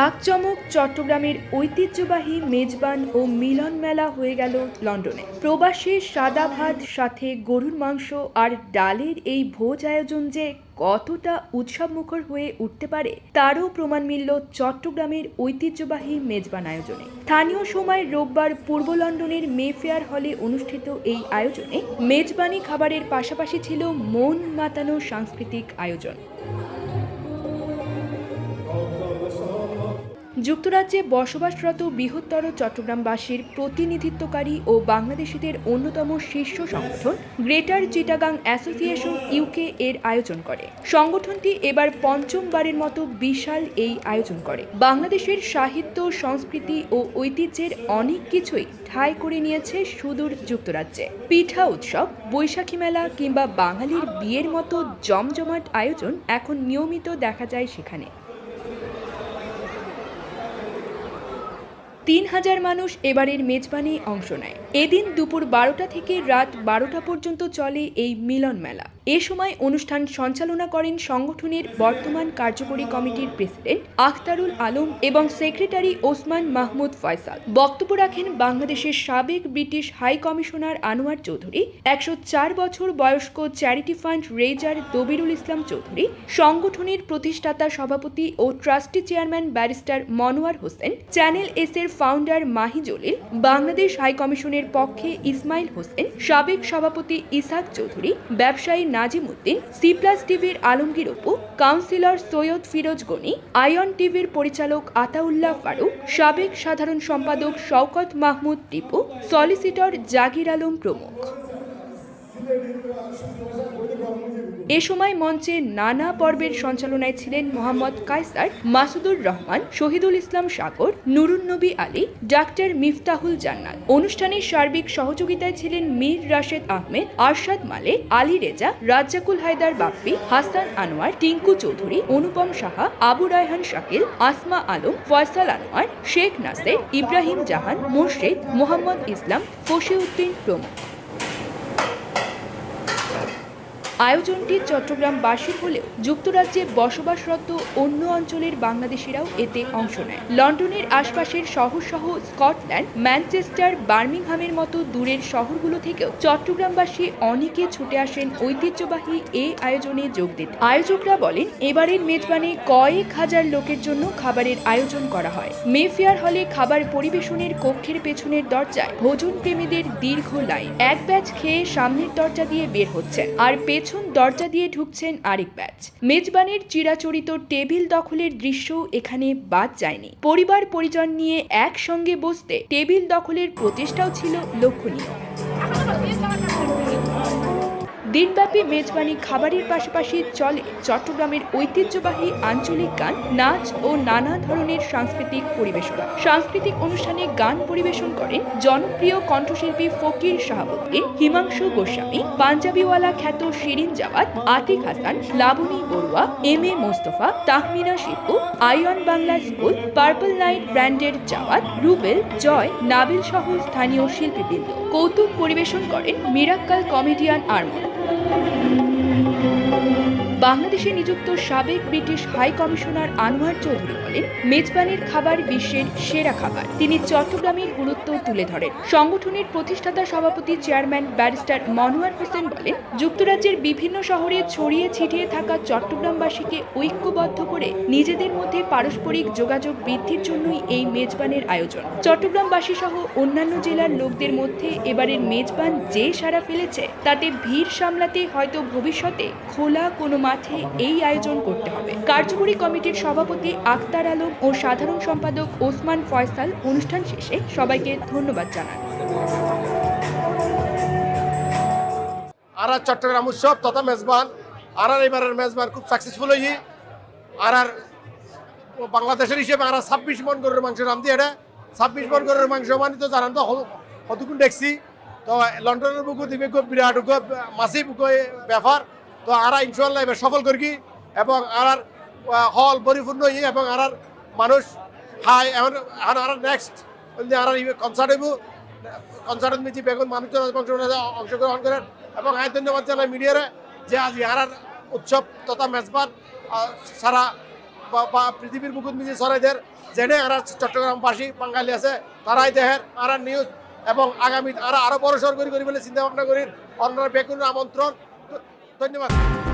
জাঁকজমক চট্টগ্রামের ঐতিহ্যবাহী মেজবান ও মিলন মেলা হয়ে গেল লন্ডনে। প্রবাসী সাদা ভাত সাথে গরুর মাংস আর ডালের এই ভোজ আয়োজন যে কতটা উৎসবমুখর হয়ে উঠতে পারে, তারও প্রমাণ মিলল চট্টগ্রামের ঐতিহ্যবাহী মেজবান আয়োজনে। স্থানীয় সময় রোববার পূর্ব লন্ডনের মেফেয়ার হলে অনুষ্ঠিত এই আয়োজনে মেজবানি খাবারের পাশাপাশি ছিল মন মাতানো সাংস্কৃতিক আয়োজন। যুক্তরাজ্যে বসবাসরত বৃহত্তর চট্টগ্রামবাসীর প্রতিনিধিত্বকারী ও বাংলাদেশিদের অন্যতম শীর্ষ সংগঠন গ্রেটার চিটাগাং অ্যাসোসিয়েশন ইউকে এর আয়োজন করে। সংগঠনটি এবার পঞ্চমবারের মতো বিশাল এই আয়োজন করে। বাংলাদেশের সাহিত্য, সংস্কৃতি ও ঐতিহ্যের অনেক কিছুই ঠাঁই করে নিয়েছে সুদূর যুক্তরাজ্যে। পিঠা উৎসব, বৈশাখী মেলা কিংবা বাঙালির বিয়ের মতো জমজমাট আয়োজন এখন নিয়মিত দেখা যায় সেখানে। তিন হাজার মানুষ এবারের মেজবানি অংশ নেয়। এদিন দুপুর বারোটা থেকে রাত বারোটা পর্যন্ত চলে এই মিলন মেলা এ সময় অনুষ্ঠান সঞ্চালনা করেন সংগঠনের বর্তমান কার্যকরী কমিটির প্রেসিডেন্ট আখতারুল আলম এবং সেক্রেটারি ওসমান মাহমুদ ফয়সাল। বক্তব্য রাখেন বাংলাদেশের সাবেক British high commissioner Anwar Chowdhury, একশো চার বছর বয়স্ক charity fund raiser Dabirul Islam Chowdhury, সংগঠনের প্রতিষ্ঠাতা সভাপতি ও trustee chairman barrister Monowar Hossain, channel S এর ফাউন্ডার মাহি জলিল, বাংলাদেশ হাই কমিশনের পক্ষে ইসমাইল হোসেন, সাবেক সভাপতি ইসাক চৌধুরী, ব্যবসায়ী নাজিম উদ্দিন সি প্লাস টিভির আলমগীর অপু, কাউন্সিলর সৈয়দ ফিরোজ গনি আয়ন টিভির পরিচালক আতাউল্লাহ ফারুক, সাবেক সাধারণ সম্পাদক শওকত মাহমুদ টিপু, সলিসিটর জাগির আলম প্রমুখ। এ সময় মঞ্চে নানা পর্বের সঞ্চালনায় ছিলেন মোহাম্মদ কায়সার, মাসুদুর রহমান, শহীদুল ইসলাম সাগর, নুরুন নবী আলী, ডাক্তার মিফতাহুল জান্নাত। অনুষ্ঠানের সার্বিক সহযোগিতায় ছিলেন মীর রাশেদ আহমেদ, আরশাদ মালে, আলী রেজা, রাজ্জাকুল হায়দার বাপ্পি, হাসান আনোয়ার, টিঙ্কু চৌধুরী, অনুপম সাহা, আবু রায়হান শাকিল, আসমা আলম, ফয়সাল আনোয়ার, শেখ নাসের, ইব্রাহিম জাহান, মুর্শিদ, মোহাম্মদ ইসলাম, ফসিউদ্দিন প্রমুখ। আয়োজনটি চট্টগ্রামবাসীর হলেও যুক্তরাজ্যে বসবাসরত অন্য অঞ্চলের বাংলাদেশিরাও এতে অংশ নেয়। লন্ডনের আশপাশের শহর সহ স্কটল্যান্ড, ম্যানচেস্টার, বার্মিংহামের মতো দূরের শহরগুলো থেকেও চট্টগ্রামবাসী অনেকে ছুটে আসেন ঐতিহ্যবাহী এই আয়োজনে যোগ দিতে। আয়োজকরা বলেন, এবারের মেজবানে কয়েক হাজার লোকের জন্য খাবারের আয়োজন করা হয়। মেফেয়ার হলে খাবার পরিবেশনের কক্ষের পেছনের দরজায় ভোজন প্রেমীদের দীর্ঘ লাইন। এক ব্যাচ খেয়ে সামনের দরজা দিয়ে বের হচ্ছেন। আর পেছন দরজা দিয়ে ঢুকছেন আরেক ব্যাচ। মেজবানের চিরাচরিত টেবিল দখলের দৃশ্য এখানে বাদ যায়নি। পরিবার পরিজন নিয়ে একসঙ্গে বসতে টেবিল দখলের প্রচেষ্টাও ছিল লক্ষণীয়। দিনব্যাপী মেজবানি খাবারের পাশাপাশি চলে চট্টগ্রামের ঐতিহ্যবাহী আঞ্চলিক গান, নাচ ও নানা ধরনের সাংস্কৃতিক পরিবেশনা। সাংস্কৃতিক অনুষ্ঠানে গান পরিবেশন করেন জনপ্রিয় কণ্ঠশিল্পী ফকির শাহাবুদ্দিন, হিমাংশু গোস্বামী, পাঞ্জাবিওয়ালা খ্যাত শিরিন জাওয়াত, আতিক হাসান, লাবণী বড়ুয়া, এম এ মোস্তফা, তাহমিনা শিপু আইয়ন বাংলা স্কুল, পার্পল নাইট ব্র্যান্ডের জাওয়াত, রুবেল, জয়, নাবিল সহ স্থানীয় শিল্পীবৃন্দ। কৌতুক পরিবেশন করেন Mirakkel comedian Armon. Thank you. বাংলাদেশে নিযুক্ত সাবেক British high commissioner Anwar Chowdhury বলেন, মেজবানের খাবার বিশ্বের সেরা খাবার। তিনি চট্টগ্রামের গুরুত্ব তুলে ধরেন। সংগঠনের প্রতিষ্ঠাতা সভাপতি চেয়ারম্যান ব্যারিস্টার মনোয়ার হোসেন বলেন, যুক্তরাজ্যের বিভিন্ন শহরে ছড়িয়ে ছিটিয়ে থাকা চট্টগ্রামবাসীকে ঐক্যবদ্ধ করে নিজেদের মধ্যে পারস্পরিক যোগাযোগ বৃদ্ধির জন্যই এই মেজবানের আয়োজন। চট্টগ্রামবাসী সহ অন্যান্য জেলার লোকদের মধ্যে এবারের মেজবান যে সারা ফেলেছে, তাতে ভিড় সামলাতে হয়তো ভবিষ্যতে খোলা কোনো মাঠে এই আয়োজন করতে হবে। কার্যকরী কমিটির সভাপতি আক্তার আলম ও সাধারণ সম্পাদক ওসমান ফয়সাল অনুষ্ঠান শেষে সবাইকে ধন্যবাদ জানান। আর চট্টগ্রাম উৎসব তথা মেজবান আর এবারের মেজবান খুব সাকসেসফুল হয়েছি। আর বাংলাদেশের হিসেবে আর ছাব্বিশ মন গরুর মাংস রাম দিয়ে ছাব্বিশ মন গরুর মাংস মানে তো জানান তো কতক্ষণ দেখছি। তো লন্ডনের বুকু দিবে বিরাট, খুব মাসি বুকু ব্যাপার। তো আর ইনশাল্লাহ এবার সফল করি এবং আর আর হল পরিপূর্ণ হই এবং আর আর মানুষ হাই, এখন আর নেক্সট আর কনসার্ট হইব। কনসার্ট মিটি বেগুন মানুষজন অংশগ্রহণ করেন। এবং আয় ধন্যবাদ জানাই মিডিয়ারে যে আজ ইয়ারার উৎসব তথা মেজবান সারা বা- পৃথিবীর মুকুট মিজি সরাইদের যেনে আর চট্টগ্রামবাসী বাঙালি আছে, তারাই দেহের আর নিউজ এবং আগামী আর আরও বড় সর করি বলে চিন্তা ভাবনা করি অন্য বেগুনের আমন্ত্রণ ধন্যবাদ